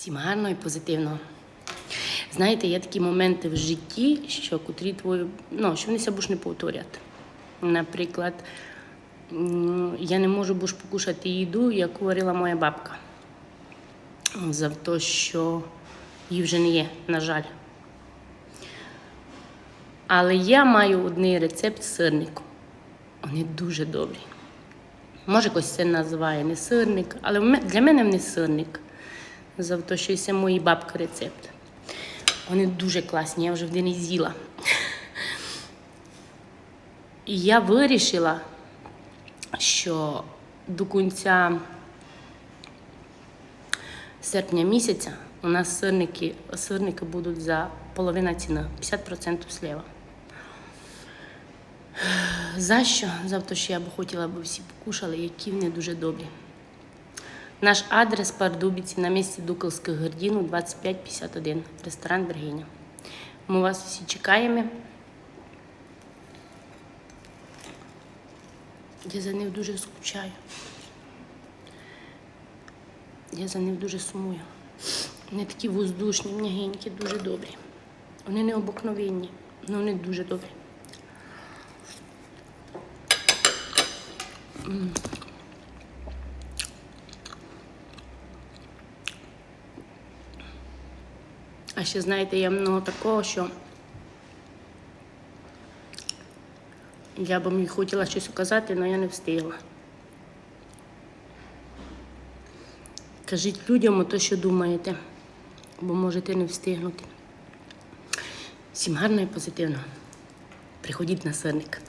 Всім гарно і позитивно. Знаєте, є такі моменти в житті, що котрі твою, ну, що вони будеш не повторять. Наприклад, я не можу будеш покушати їду, яку варила моя бабка. За те, що її вже не є, на жаль. Але я маю один рецепт сирнику. Вони дуже добрі. Може, хтось це називає не сирник, але для мене вони сирник. За те, що це моїй бабки рецепт. Вони дуже класні, я вже один і з'їла. І я вирішила, що до кінця серпня місяця у нас сирники, сирники будуть за половина ціна, 50% сліва. За що? За те, що я б хотіла, аби всі покушали, які вони дуже добрі. Наш адрес Пардубіці на місці Дукалських Гордіну 2551, ресторан Бергиня. Ми вас всі чекаємо. Я за них дуже скучаю. Я за них дуже сумую. Вони такі воздушні, м'ягенькі, дуже добрі. Вони не обикновенні, але вони дуже добрі. А ще знаєте, є много такого, що я б мені хотіла щось сказати, але я не встигла. Кажіть людям те, що думаєте, бо можете не встигнути. Всім гарно і позитивно. Приходіть на сирник.